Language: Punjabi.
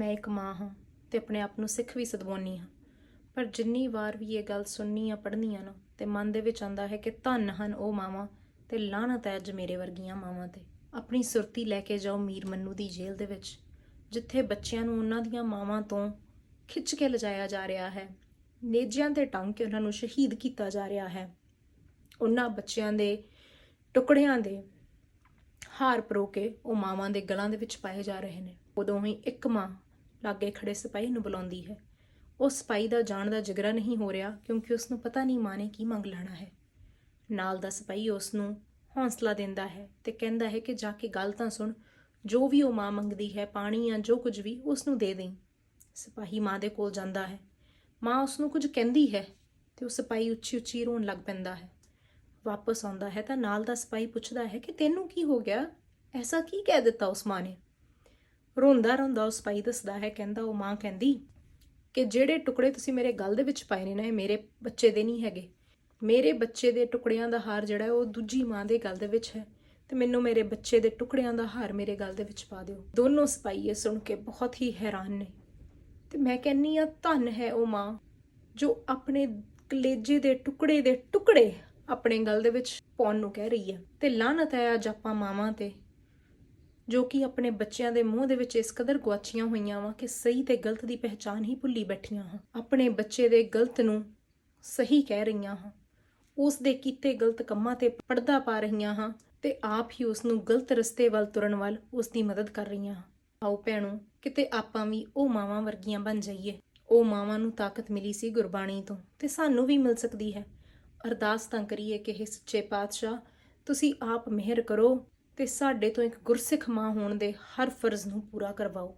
ਮੈਂ ਇੱਕ ਮਾਂ ਹਾਂ ਤੇ ਆਪਣੇ ਆਪ ਨੂੰ ਸਿੱਖ ਵੀ ਸਦਵਾਉਣੀ ਹਾਂ। ਪਰ ਜਿੰਨੀ ਵਾਰ ਵੀ ਇਹ ਗੱਲ ਸੁਣਨੀ ਆ ਪੜ੍ਹਨੀ ਆ ਨਾ, ਤੇ ਮਨ ਦੇ ਵਿੱਚ ਆਉਂਦਾ ਹੈ ਕਿ ਧੰਨ ਹਨ ਉਹ ਮਾਵਾਂ ਤੇ ਲਾਹਨਤ ਹੈ ਅੱਜ ਮੇਰੇ ਵਰਗੀਆਂ ਮਾਵਾਂ ਤੇ। ਆਪਣੀ ਸੁਰਤੀ ਲੈ ਕੇ ਜਾਓ ਮੀਰ ਮੰਨੂ ਦੀ ਜੇਲ੍ਹ ਦੇ ਵਿੱਚ, ਜਿੱਥੇ ਬੱਚਿਆਂ ਨੂੰ ਉਹਨਾਂ ਦੀਆਂ ਮਾਵਾਂ ਤੋਂ ਖਿੱਚ ਕੇ ਲਿਜਾਇਆ ਜਾ ਰਿਹਾ ਹੈ। ਨੇਜਿਆਂ ਤੇ ਟੰਗ ਕੇ ਉਹਨਾਂ ਨੂੰ ਸ਼ਹੀਦ ਕੀਤਾ ਜਾ ਰਿਹਾ ਹੈ। ਉਹਨਾਂ ਬੱਚਿਆਂ ਦੇ ਟੁਕੜਿਆਂ ਦੇ ਹਾਰ ਪਰੋ ਕੇ ਉਹ ਮਾਵਾਂ ਦੇ ਗਲਾਂ ਦੇ ਵਿੱਚ ਪਾਏ ਜਾ ਰਹੇ ਨੇ। ਉਦੋਂ ਹੀ ਇੱਕ ਮਾਂ ਲਾਗੇ ਖੜੇ ਸਿਪਾਹੀ ਨੂੰ ਬੁਲਾਉਂਦੀ ਹੈ। ਉਸ ਸਿਪਾਹੀ ਦਾ ਜਾਣ ਦਾ ਜਿਗਰਾ ਨਹੀਂ ਹੋ ਰਿਹਾ ਕਿਉਂਕਿ ਉਸ ਨੂੰ ਪਤਾ ਨਹੀਂ ਮਾਂ ਨੇ ਕੀ ਮੰਗ ਲੈਣਾ ਹੈ। ਨਾਲ ਦਾ ਸਿਪਾਹੀ ਉਸ ਨੂੰ ਹੌਸਲਾ ਦਿੰਦਾ ਹੈ ਤੇ ਕਹਿੰਦਾ ਹੈ ਕਿ ਜਾ ਕੇ ਗੱਲ ਤਾਂ ਸੁਣ, ਜੋ ਵੀ ਉਹ ਮਾਂ ਮੰਗਦੀ ਹੈ, ਪਾਣੀ ਜਾਂ ਜੋ ਕੁਝ ਵੀ ਉਸ ਨੂੰ ਦੇ ਦੇਂ ਸਿਪਾਹੀ ਮਾਂ ਦੇ ਕੋਲ ਜਾਂਦਾ ਹੈ। ਮਾਂ ਉਸ ਨੂੰ ਕੁਝ ਕਹਿੰਦੀ ਹੈ ਤੇ ਉਹ ਸਿਪਾਹੀ ਉੱਚੀ ਉੱਚੀ ਰੋਣ ਲੱਗ ਪੈਂਦਾ ਹੈ। ਵਾਪਸ ਆਉਂਦਾ ਹੈ ਤਾਂ ਨਾਲ ਦਾ ਸਿਪਾਹੀ ਪੁੱਛਦਾ ਹੈ ਕਿ ਤੈਨੂੰ ਕੀ ਹੋ ਗਿਆ? ਐਸਾ ਕੀ ਕਹਿ ਦਿੱਤਾ ਉਸ ਮਾਂ ਨੇ? ਰੋਂਦਾ ਰੋਂਦਾ ਉਸ ਸਿਪਾਹੀ ਦੱਸਦਾ ਹੈ, ਕਹਿੰਦਾ ਉਹ ਮਾਂ ਕਹਿੰਦੀ ਕਿ ਜਿਹੜੇ ਟੁਕੜੇ ਤੁਸੀਂ ਮੇਰੇ ਗਲ ਦੇ ਵਿੱਚ ਪਾਏ ਨੇ ਨਾ, ਇਹ ਮੇਰੇ ਬੱਚੇ ਦੇ ਨਹੀਂ ਹੈਗੇ। ਮੇਰੇ ਬੱਚੇ ਦੇ ਟੁਕੜਿਆਂ ਦਾ ਹਾਰ ਜਿਹੜਾ ਉਹ ਦੂਜੀ ਮਾਂ ਦੇ ਗਲ ਦੇ ਵਿੱਚ ਹੈ ਤੇ ਮੈਨੂੰ ਮੇਰੇ ਬੱਚੇ ਦੇ ਟੁਕੜਿਆਂ ਦਾ ਹਾਰ ਮੇਰੇ ਗਲ ਦੇ ਵਿੱਚ ਪਾ ਦਿਓ। ਦੋਨੋਂ ਸਿਪਾਹੀ ਇਹ ਸੁਣ ਕੇ ਬਹੁਤ ਹੀ ਹੈਰਾਨ ਨੇ। ਤੇ ਮੈਂ ਕਹਿੰਨੀ ਆ ਧੰਨ ਹੈ ਉਹ ਮਾਂ ਜੋ ਆਪਣੇ ਕਲੇਜੇ ਦੇ ਟੁਕੜੇ ਦੇ ਟੁਕੜੇ ਆਪਣੇ ਗਲ ਦੇ ਵਿੱਚ ਪਾਉਣ ਨੂੰ ਕਹਿ ਰਹੀ ਹੈ। ਤੇ ਲਾਹਨਤ ਹੈ ਅੱਜ ਆਪਾਂ ਮਾਵਾਂ ਤੇ। ਜੋ ਕਿ ਆਪਣੇ ਬੱਚਿਆਂ ਦੇ ਮੂੰਹ ਦੇ ਵਿੱਚ ਇਸ ਕਦਰ ਗੁਆਚੀਆਂ ਹੋਈਆਂ ਵਾ ਕਿ ਸਹੀ ਤੇ ਗਲਤ ਦੀ ਪਹਿਚਾਨ ਹੀ ਭੁੱਲੀ ਬੈਠੀਆਂ ਹਾਂ। ਆਪਣੇ ਬੱਚੇ ਦੇ ਗਲਤ ਨੂੰ ਸਹੀ ਕਹਿ ਰਹੀਆਂ ਹਾਂ। ਉਸ ਦੇ ਕੀਤੇ ਗਲਤ ਕੰਮਾਂ ਤੇ ਪਰਦਾ ਪਾ ਰਹੀਆਂ ਹਾਂ ਤੇ ਆਪ ਹੀ ਉਸ ਨੂੰ ਗਲਤ ਰਸਤੇ ਵੱਲ ਤੁਰਨ ਵੱਲ ਉਸ ਦੀ ਮਦਦ ਕਰ ਰਹੀਆਂ ਹਾਂ। ਆਓ ਭੈਣੋ, ਕਿਤੇ ਆਪਾਂ ਵੀ ਉਹ ਮਾਵਾਂ ਵਰਗੀਆਂ ਬਣ ਜਾਈਏ। ਉਹ ਮਾਵਾਂ ਨੂੰ ਤਾਕਤ ਮਿਲੀ ਸੀ ਗੁਰਬਾਣੀ ਤੋਂ ਤੇ ਸਾਨੂੰ ਵੀ ਮਿਲ ਸਕਦੀ ਹੈ। ਅਰਦਾਸ ਤਾਂ ਕਰੀਏ ਕਿ ਇਹ ਸੱਚੇ ਪਾਤਸ਼ਾਹ, ਤੁਸੀਂ ਆਪ ਮਿਹਰ ਕਰੋ ਤੇ ਸਾਡੇ ਤੋਂ ਇੱਕ ਗੁਰਸਿੱਖ ਮਾਂ ਹੋਣ ਦੇ ਹਰ ਫਰਜ਼ ਨੂੰ ਪੂਰਾ ਕਰਵਾਓ।